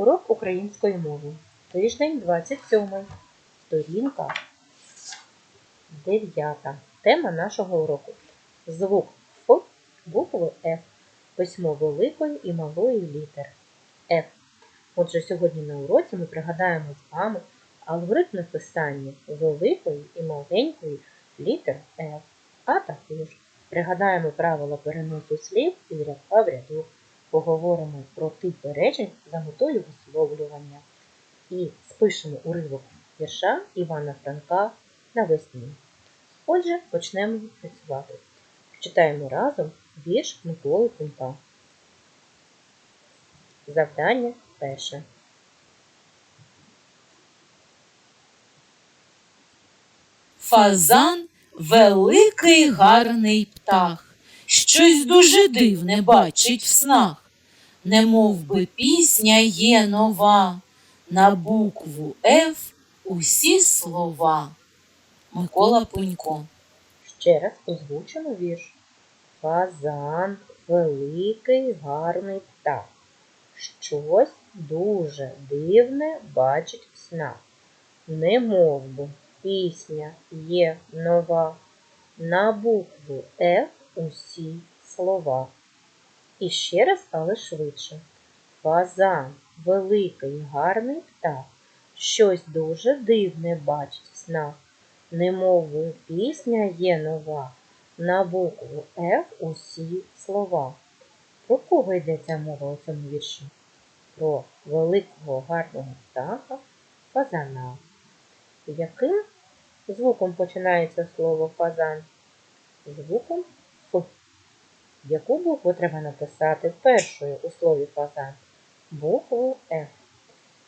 Урок української мови. Тиждень 27. Сторінка 9. Тема нашого уроку. Звук Ф букви Ф. Письмо великої і малої літер Ф. Отже, сьогодні на уроці ми пригадаємо з вами алгоритм написання великої і маленької літер Ф, а також пригадаємо правила переносу слів із рядка в рядок поговоримо про типи речень за метою висловлювання і спишемо уривок вірша Івана Франка навесні. Отже, почнемо працювати. Читаємо разом вірш Миколи Кунка. Завдання перше. Фазан великий гарний птах, щось дуже дивне бачить в снах, не мов би пісня є нова, на букву Ф усі слова. Микола Пунько. Ще раз озвучимо вірш. Фазан великий гарний птах. Щось дуже дивне бачить в снах. Не мов би пісня є нова. На букву Ф усі слова. І ще раз, але швидше. Фазан великий гарний птах. Щось дуже дивне бачить в снах. Немови пісня є нова, на букву Ф усі слова. Про кого йдеться мова у цьому вірші? Про великого гарного птаха фазана. Яким звуком починається слово фазан? Звуком. Яку букву треба написати першою у слові фазан? Букву Ф.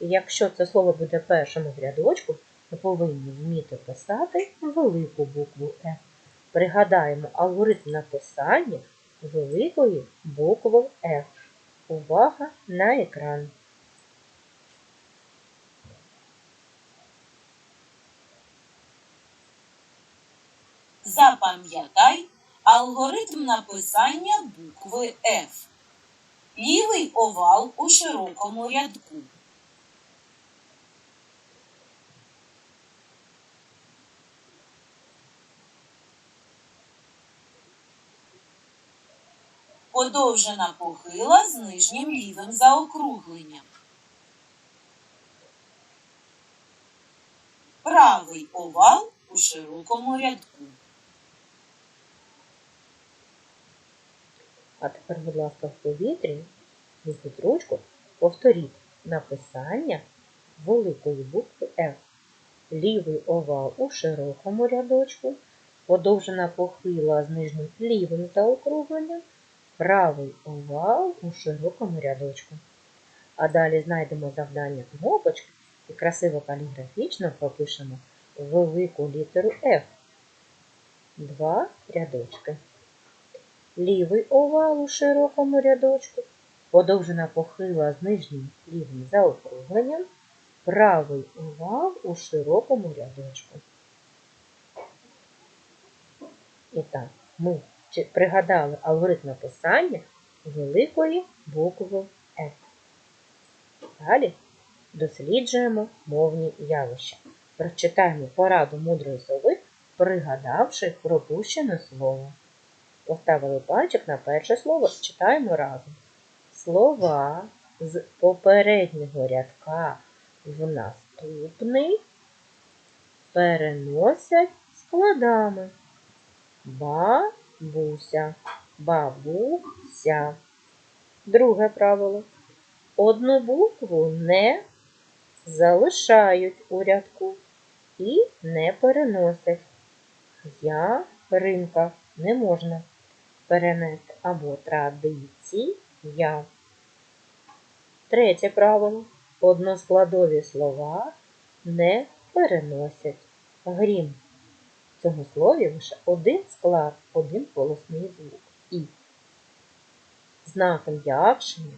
І якщо це слово буде першим в рядочку, ми повинні вміти писати велику букву Ф. Пригадаємо алгоритм написання великої букви Ф. Увага на екран. Запам'ятай алгоритм написання букви Ф. Лівий овал у широкому рядку. Подовжена похила з нижнім лівим заокругленням. Правий овал у широкому рядку. А тепер, будь ласка, в повітрі візьміть ручку, повторіть написання великої букви F. Лівий овал у широкому рядочку, подовжена похила з нижнім лівим заокругленням, правий овал у широкому рядочку. А далі знайдемо завдання кнопочки і красиво каліграфічно пропишемо велику літеру F. Два рядочки. Лівий овал у широкому рядочку, подовжена похила з нижнім лівим заокругленням, правий овал у широкому рядочку. І так, ми пригадали алгоритм написання великої букви F. Далі досліджуємо мовні явища. Прочитаємо пораду мудрої сови, пригадавши пропущене слово. Поставили пальчик на перше слово, читаємо разом. Слова з попереднього рядка в наступний переносять складами. Бабуся, бабуся. Друге правило. Одну букву не залишають у рядку і не переносять. Я ринка не можна перенести або традиція. Третє правило. Односкладові слова не переносять. Грім. В цьому слові лише один склад, один голосний звук. І знаком якшення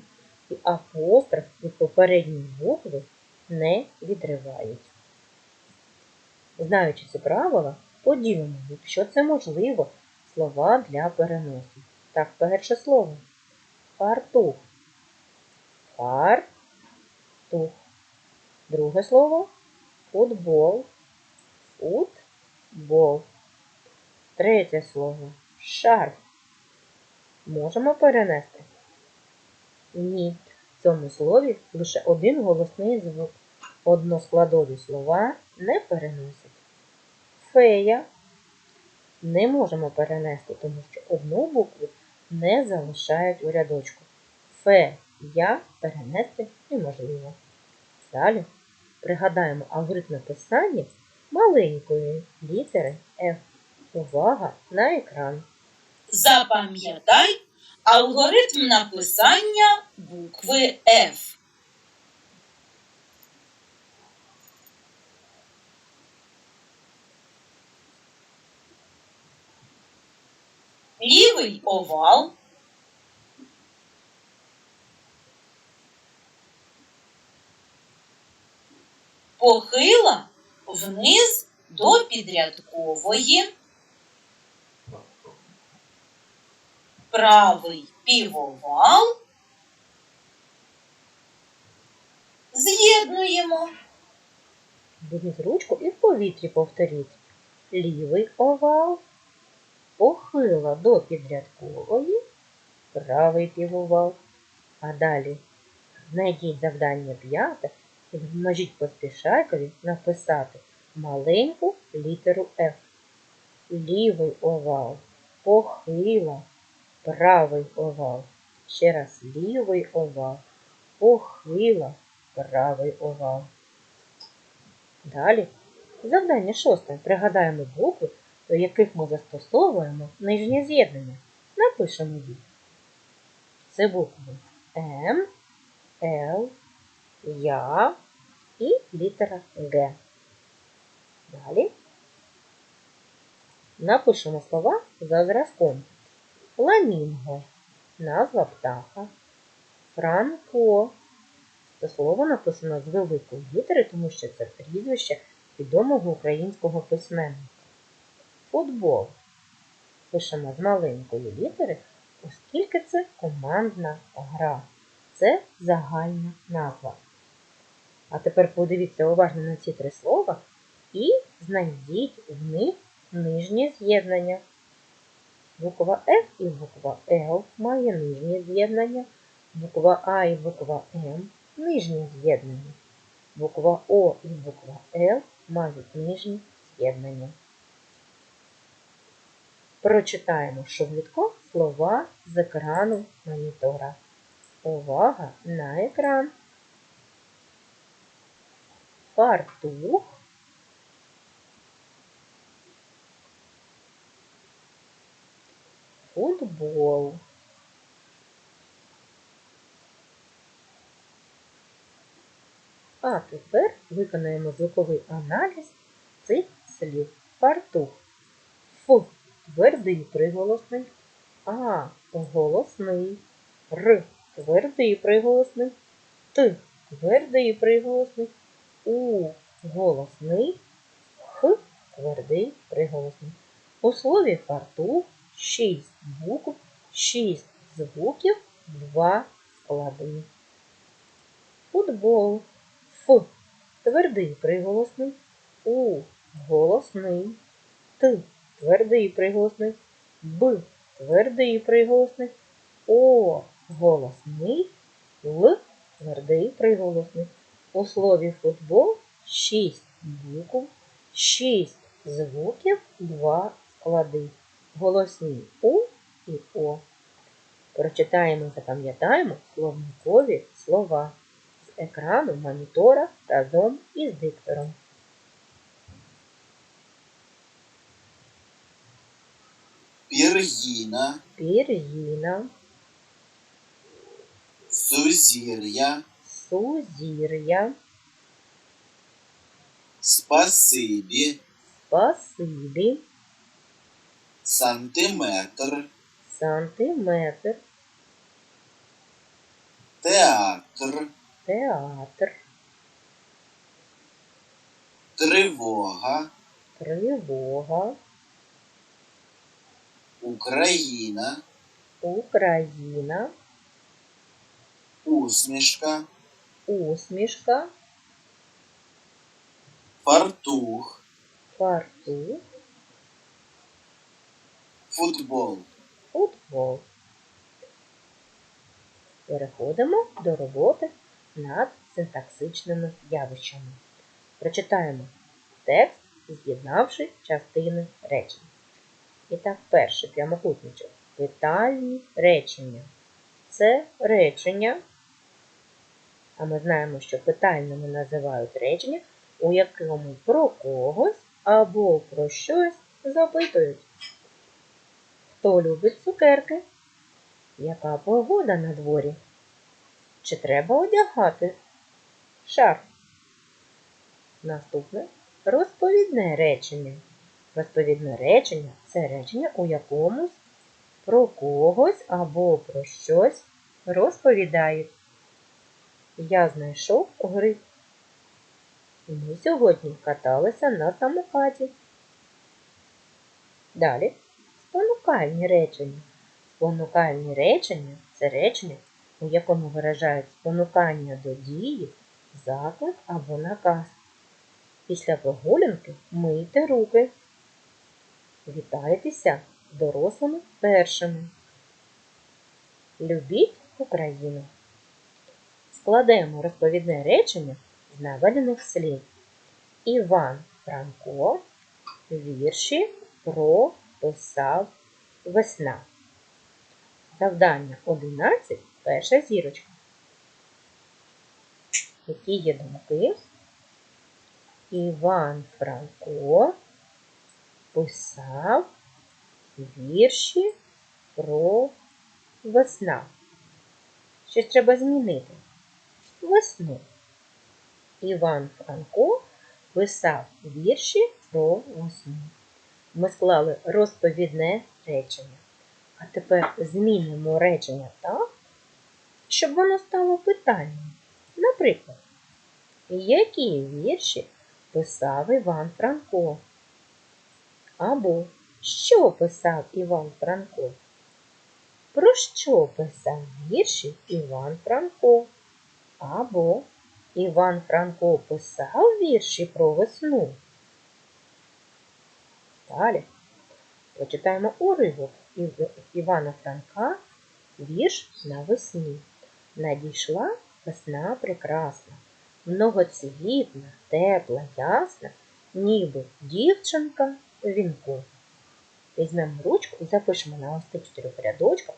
і апостроф від попередньої букви не відривають. Знаючи ці правила, поділимо, якщо це можливо, слова для переносу. Так, перше слово. Фартух. Фартух. Друге слово футбол. Футбол. Третє слово шарф. Можемо перенести? Ні. В цьому слові лише один голосний звук. Односкладові слова не переносять. Фея не можемо перенести, тому що одну букву не залишають у рядочку. Фе я перенести неможливо. Далі пригадаємо алгоритм написання маленької літери F. Увага на екран. Запам'ятай алгоритм написання букви F. Лівий овал. Похила вниз до підрядкової. Правий півовал. З'єднуємо. Візьміть ручку і в повітрі повторіть. Лівий овал, похила до підрядкової, правий півовал. А далі знайдіть завдання п'яте і допоможіть поспішайкові написати маленьку літеру F. Лівий овал, похила, правий овал. Ще раз лівий овал, похила, правий овал. Далі завдання шосте. Пригадаємо букви, до яких ми застосовуємо нижнє з'єднання. Напишемо їх. Це букви М, Л, Я і літера Г. Далі напишемо слова за зразком. Фламінго назва птаха. Франко це слово написано з великої літери, тому що це прізвище відомого українського письменника. Футбол пишемо з маленької літери, оскільки це командна гра. Це загальна назва. А тепер подивіться уважно на ці три слова і знайдіть в них нижнє з'єднання. Буква F і буква L має нижнє з'єднання, буква А і буква М нижнє з'єднання. Буква О і буква Л мають нижнє з'єднання. Прочитаємо швидко слова з екрану монітора. Увага на екран. Фартух. Футбол. А тепер виконаємо звуковий аналіз цих слів. Фартух. Ф. Твердий приголосний. А. Голосний. Р. Твердий приголосний. Т. Твердий приголосний. У. Голосний. Х. Твердий приголосний. У слові фартух 6 букв, 6 звуків, 2 склади. Футбол. Ф. Твердий приголосний. У. Голосний. Т. Твердий приголосний. Б. Твердий приголосний. О. Голосний. Л. Твердий приголосний. У слові футбол 6 букв, 6 звуків, 2 склади. Голосні У і О. Прочитаємо запам'ятаємо словникові слова з екрану монітора разом із диктором. Пір'їна, Пір'їна, сузір'я, сузір'я, спасибі, спасибі, сантиметр, сантиметр, театр, театр, тривога, тривога, Україна, Україна, усмішка, усмішка, фартух, фартух, футбол. футбол. Переходимо до роботи над синтаксичними явищами. Прочитаємо текст, з'єднавши частини речень. І так, перший прямокутничок. Питальні речення. Це речення, а ми знаємо, що питальними називають речення, у якому про когось або про щось запитують. Хто любить цукерки? Яка погода на дворі? Чи треба одягати шарф? Наступне розповідне речення. Розповідне речення це речення, у якомусь про когось або про щось розповідають. Я знайшов гриб. Ми сьогодні каталися на самокаті. Далі спонукальні речення. Спонукальні речення це речення, у якому виражають спонукання до дії, заклик або наказ. Після прогулянки мийте руки. Вітайтеся дорослими першими. Любіть Україну. Складемо розповідне речення з наведених слів. Іван Франко вірші про писав весна. Завдання 11. Перша зірочка. Які є думки? Іван Франко писав вірші про весна. Щось треба змінити. Весну. Іван Франко писав вірші про весну. Ми склали розповідне речення. А тепер змінимо речення так, щоб воно стало питанням. Наприклад, які вірші писав Іван Франко? Або що писав Іван Франко? Про що писав вірші Іван Франко? Або Іван Франко писав вірші про весну. Далі прочитаємо уривок Івана Франка вірш навесні. Надійшла весна прекрасна, многоцвітна, тепла, ясна, ніби дівчинка вінку. Візьмемо ручку і запишемо на ось цих чотирьох рядочках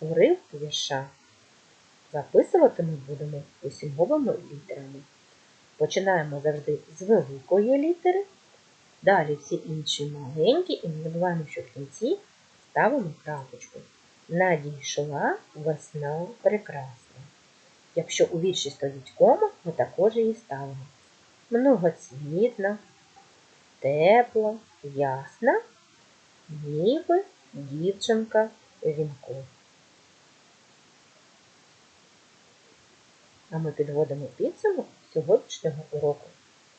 уривки вірша. Записувати ми будемо усімовими літерами. Починаємо завжди з великої літери, далі всі інші маленькі, і не забуваємо, що в кінці ставимо крапочку. Надійшла весна прекрасна. Якщо у вірші стоїть кома, ми також її ставимо. Многоцвітна, тепла, ясна, ніби дівчинка вінку. А ми підводимо підсумок сьогоднішнього уроку.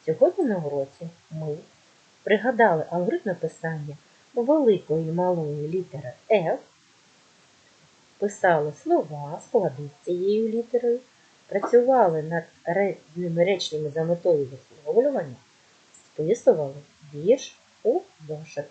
Сьогодні на уроці ми пригадали алгоритм написання великої і малої літери F, писали слова, склади з цією літерою, працювали над рідними реченнями за метою висловлювання, списували вірш у зошит.